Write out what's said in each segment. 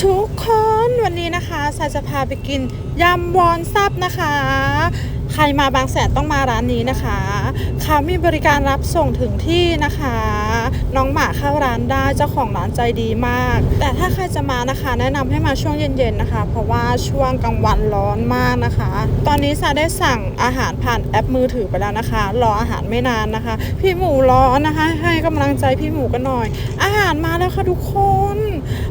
ทุกคนวันนี้นะคะซายจะพาไปกินยำวอนซับนะคะ ใครมาบางแสนต้องมาร้านนี้นะคะเขามีบริการรับส่งถึงที่นะคะ น้องหมาเข้าร้านได้เจ้าของร้านใจดีมาก แต่ถ้าใครจะมานะคะ แนะนำให้มาช่วงเย็นๆนะคะ เพราะว่าช่วงกลางวันร้อนมากนะคะ ตอนนี้ซาได้สั่งอาหารผ่านแอปมือถือไปแล้วนะคะ รออาหารไม่นานนะคะ พี่หมูร้อนนะคะ ให้กำลังใจพี่หมูกันหน่อย อาหารมาแล้วค่ะทุกคน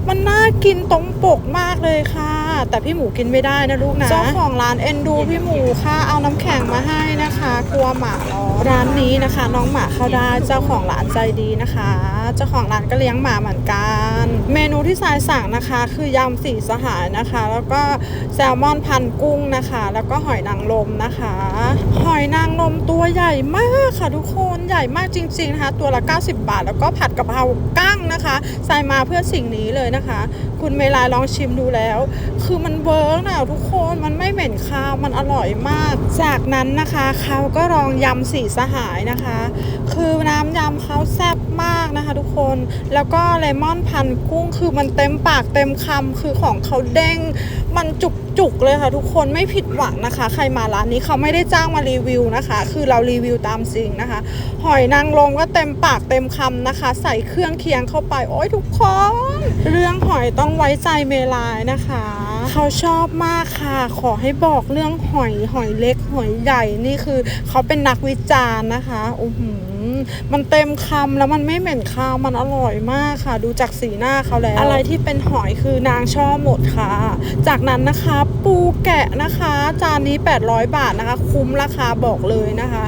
มันน่ากินตรงปกมากเลยค่ะ แต่พี่หมูกินไม่ได้นะลูกนะเจ้าของร้านเอ็นดูพี่หมูค่ะเอาน้ำแข็งมาให้นะคะกลัวหมาร้อนร้านนี้นะคะ น้องหมาเข้าได้เจ้าของร้านใจดีนะคะ เจ้าของร้านก็เลี้ยงหมาเหมือนกัน เมนูที่สายสั่งนะคะ คือยำสีสหายนะคะ แล้วก็แซลมอนพันกุ้งนะคะ แล้วก็หอยนางรมนะคะ หอยนางรมตัวใหญ่มากค่ะทุกคนใหญ่มากจริงๆนะคะ ตัวละ 90 บาท แล้วก็ผัดกะเพรากั้งนะคะใส่มาเพื่อสิ่งนี้เลยนะคะ คุณเมลายลองชิมดูแล้ว คืือมันเวิร์กนะทุกคนมันไม่เหม็นคาวมันอร่อยมาก จากนั้นนะคะเขาก็ลองยำสีสหายนะคะ คือน้ำยำเขาแซ่บมาก นะคะทุกคน แล้วก็เลมอนพันกุ้งคือมันเต็มปากเต็มคำคือของเขาเด้ง มันจุกจุกๆเลยค่ะทุกคนไม่ผิดหวังนะคะ ใครมาร้านนี้เขาไม่ได้จ้างมารีวิวนะคะ คือเรารีวิวตามจริงนะคะ หอยนางรมก็เต็มปากเต็มคำนะคะ ใส่เครื่องเคียงเข้าไป โอ้ยทุกคน เรื่องหอยต้องไว้ใจเมลายนะคะเขาชอบมากค่ะ ขอให้บอกเรื่องหอยหอยเล็กหอยใหญ่นี่คือเขาเป็นนักวิจารณ์นะคะโอ้โห มันเต็มคำแล้วมันไม่เหม็นคาวมันอร่อยมากค่ะ ดูจากสีหน้าเขาแล้ว อะไรที่เป็นหอยคือนางชอบหมดค่ะ จากนั้นนะคะ ปูแกะนะคะ จานนี้ 800 บาทนะคะ คุ้มราคาบอกเลยนะคะ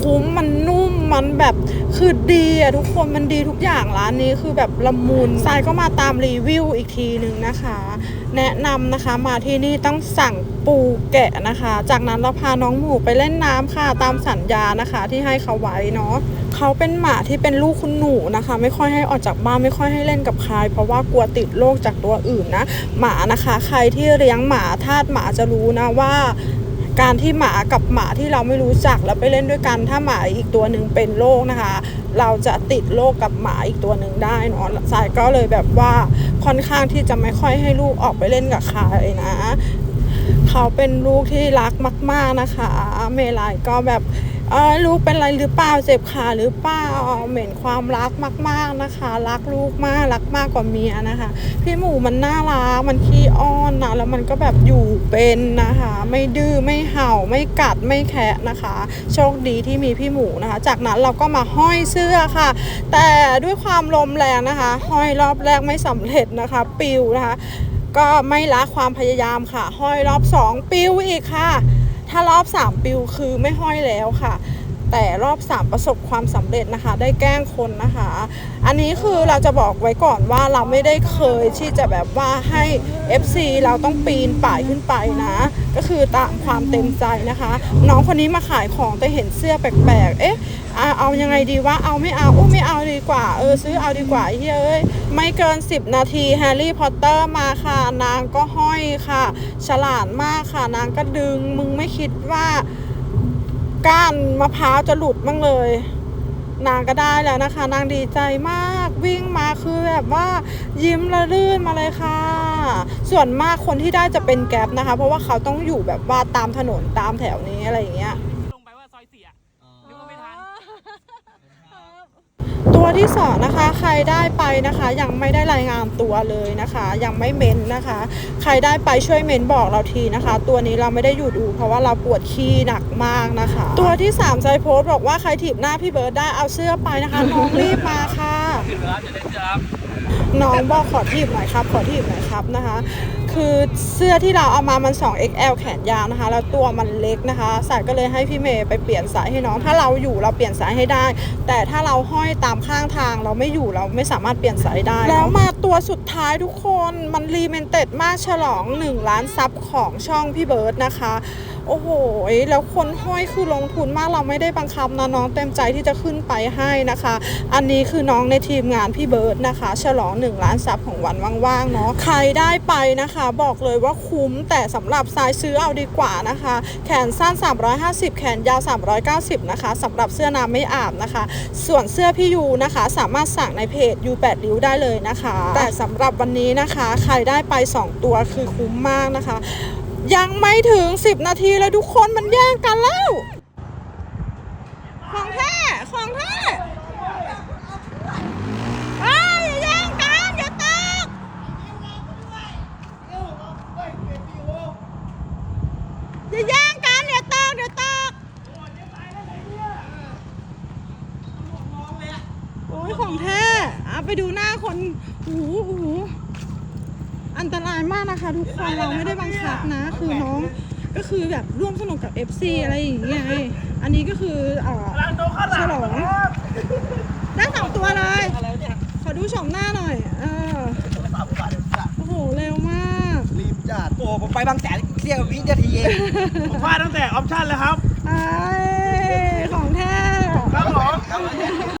คุ้มมันนุ่มมันแบบคือดีอะทุกคนมันดีทุกอย่างร้านนี้คือแบบละมุนทรายก็มาตามรีวิวอีกทีหนึ่งนะคะ แนะนำนะคะมาที่นี่ต้องสั่งปูแกะนะคะ จากนั้นเราพาน้องหมูไปเล่นน้ำค่ะตามสัญญานะคะ ที่ให้เขาไว้เนาะเขาเป็นหมาที่เป็นลูกคุณหนูนะคะ ไม่ค่อยให้ออกจากบ้านไม่ค่อยให้เล่นกับใคร เพราะว่ากลัวติดโรคจากตัวอื่นนะ หมานะคะ ใครที่เลี้ยงหมาทาสหมาจะรู้นะว่าการที่หมากับหมาที่เราไม่รู้จักแล้วไปเล่นด้วยกัน ถ้าหมาอีกตัวหนึ่งเป็นโรคนะคะ เราจะติดโรคกับหมาอีกตัวหนึ่งได้เนาะสายก็เลยแบบว่า ค่อนข้างที่จะไม่ค่อยให้ลูกออกไปเล่นกับใครนะ เขาเป็นลูกที่รักมาก ๆนะคะ เมลัยก็แบบ ลูกเป็นอะไรหรือเปล่าเจ็บขาหรือเปล่าเหม็นความรักมาก ๆนะคะ รักลูกมากรักมากกว่าเมียนะคะ พี่หมูมันน่ารักมันขี้อ้อนนะแล้วมันก็แบบอยู่เป็นนะคะ ไม่ดื้อไม่เห่าไม่กัดไม่แคะนะคะ โชคดีที่มีพี่หมูนะคะ จากนั้นเราก็มาห้อยเสื้อค่ะ แต่ด้วยความลมแรงนะคะ ห้อยรอบแรกไม่สำเร็จนะคะ ปิวนะคะ ก็ไม่ละความพยายามค่ะ ห้อยรอบ2ปิวอีกค่ะ ถ้ารอบ3ปิวคือไม่ห้อยแล้วค่ะ แต่รอบ 3 ประสบความสำเร็จนะคะ ได้แกล้งคนนะคะ อันนี้คือเราจะบอกไว้ก่อนว่าเราไม่ได้เคยที่จะแบบว่าให้ FC เราต้องปีนป่ายขึ้นไปนะ ก็คือตามความเต็มใจนะคะ น้องคนนี้มาขายของแต่เห็นเสื้อแปลกๆ เอ๊ะเอายังไงดีว่าเอาไม่เอาอู้ไม่เอาดีกว่า เออซื้อเอาดีกว่าเฮ้ยเอ้ยไม่เกิน 10 นาทีแฮร์รี่พอตเตอร์มาค่ะ นางก็ห้อยค่ะ ฉลาดมากค่ะ นางก็ดึงมึงไม่คิดว่า ก้านมะพร้าวจะหลุดบ้างเลย นางก็ได้แล้วนะคะ นางดีใจมากวิ่งมาคือแบบว่ายิ้มละลื่นมาเลยค่ะ ส่วนมากคนที่ได้จะเป็นแก๊ปนะคะ เพราะว่าเขาต้องอยู่แบบว่าตามถนนตามแถวนี้อะไรอย่างเงี้ย ลงไปว่าซอยเสียนึกว่าไม่ทัน ตัว ที่สองนะคะใครได้ไปนะคะยังไม่ได้รายงานตัวเลยนะคะ ยังไม่เม้นนะคะ ใครได้ไปช่วยเม้นบอกเราทีนะคะ ตัวนี้เราไม่ได้อยู่ดู เพราะว่าเราปวดขี้หนักมากนะคะ ตัวที่3ใจโพสบอกว่าใครถีบหน้าพี่เบิร์ดได้เอาเสื้อไปนะคะน้องรีบมาค่ะน้องบอกขอทีบหน่อยครับ ขอทีบหน่อยครับนะคะ คือเสื้อที่เราเอามามัน 2XL แขนยาวนะคะ แล้วตัวมันเล็กนะคะสายก็เลยให้พี่เมย์ไปเปลี่ยนสายให้น้อง ถ้าเราอยู่เราเปลี่ยนสายให้ได้ แต่ถ้าเราห้อยตามข้างทางเราไม่อยู่เราไม่สามารถเปลี่ยนสายได้ แล้วมาตัวสุดท้ายทุกคนมันรีเมนเต็ดมากฉลอง 1 ล้านซับของช่องพี่เบิร์ดนะคะโอ้โห แล้วคนห้อยคือลงทุนมากเราไม่ได้บังคับนะน้องเต็มใจที่จะขึ้นไปให้นะคะ อันนี้คือน้องในทีมงานพี่เบิร์ดนะคะ ฉลอง1ล้านซับของวันว่างๆเนาะใครได้ไปนะคะบอกเลยว่าคุ้มแต่สำหรับสายซื้อเอาดีกว่านะคะ แขนสั้น 350 แขนยาว 390 นะคะสำหรับเสื้อน้ำไม่อาบนะคะ ส่วนเสื้อพี่ยูนะคะ สามารถสั่งในเพจยู8ริ้วได้เลยนะคะ แต่สำหรับวันนี้นะคะ ใครได้ไป 2 ตัวคือคุ้มมากนะคะ ยังไม่ถึง 10 นาทีแล้วทุกคนมันแย่งกันแล้ว ของแท้ของแท้เอ้ยอย่าแย่งกันอย่าตกอย่าแย่งกันอย่าตกอย่าตกโอ้ยของแท้อะไปดูหน้าคนโอ้โหโอ้โหอันตรายมากนะคะ ทุกคนเราไม่ได้บังคับนะ คือน้องก็คือแบบร่วมสนุกกับ FC อะไรอย่างเงี้ยไงอันนี้ก็คือเอ่อฉลองได้สองตัวเลย ขอดูชมหน้าหน่อย เออโอ้โห เร็วมาก รีบจัดโอ้ผมไปบางแสนเที่ยววินาทีเองผมพลาดตั้งแต่ออปชั่นแล้วครับไอ้ของแท้ครับผม